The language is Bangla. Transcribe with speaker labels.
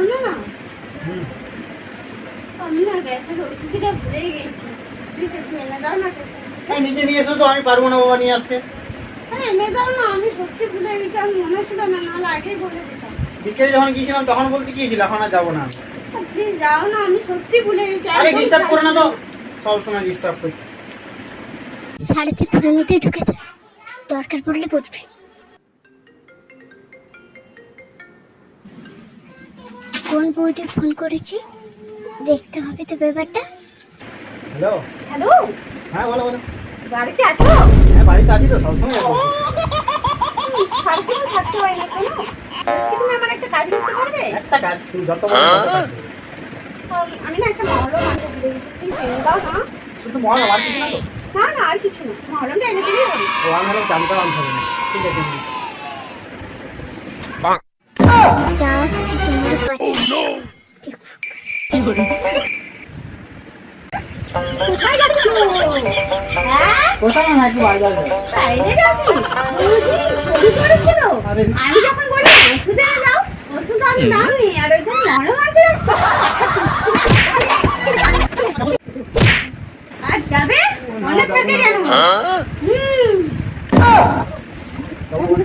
Speaker 1: শোনো না? আমি না গ্যাসের ওষুধটা ভুলে গেছি। প্লিজ একটু এনে দাও না স্টেশন
Speaker 2: নিজে নিয়ে এসো তো আমি পারব না বাবা নিয়ে আসতে।
Speaker 1: হ্যাঁ এনে দাও না আমি সত্যি ভুলে গেছি আমি মনে ছিল না নাহলে আগেই বলে দিতাম।
Speaker 2: বিকেলে যখন গিয়েছিলাম তখন বলতে গিয়েছিল এখন আর যাব না।
Speaker 1: প্লিজ যাও না আমি সত্যি ভুলে গেছি
Speaker 2: আরে ডিস্টার্ব করো না তো।
Speaker 1: ছাড়ছি
Speaker 2: সবসময় ডিস্টার্ব করছি।
Speaker 3: শাড়িতে পুরোর মধ্যে ঢুকে যায়। দরকার পড়লে পড়বে কোন বইটি ফোন করেছি। দেখতে হবে তো ব্যাপারটা।
Speaker 2: হ্যালো।
Speaker 1: হ্যালো।
Speaker 2: হ্যাঁ বলো বলো।
Speaker 1: বাড়িতে আছো?
Speaker 2: হ্যাঁ বাড়িতে আছি তো সবসময়
Speaker 1: সারাদিন থাকতে পারি না কেন? আজকে তুমি আমার একটা কাজ করতে পারবে?
Speaker 2: একটা কাজ যত বড় তত কাজ।
Speaker 1: উম, আমি না একটা মহলম আনতে ভুলে গেছি প্লিজ এনে দাও না।
Speaker 2: শুধু মহান আর কিছু না তো?
Speaker 1: না না আর কিছু না। মহলমটা এনে দিলেই হবে।
Speaker 2: ও আমি হলাম জানতে আনতে হবে না। ঠিক আছে
Speaker 3: যাচ্ছি তোমার কাছে
Speaker 1: কোথায় যাচ্ছ হ্যাঁ
Speaker 2: কোথাও না বাজার
Speaker 1: বাইরে যাবি? বুঝি চুরি করেছিল
Speaker 2: আরে
Speaker 1: আমি যখন বলি ওষুধ এনে ওষুধ আমি দাওনি আর ওইখানে মহলম আনতে যাচ্ছ আর যাবে মনে থাকে কেন হুম।
Speaker 2: যাব বলে।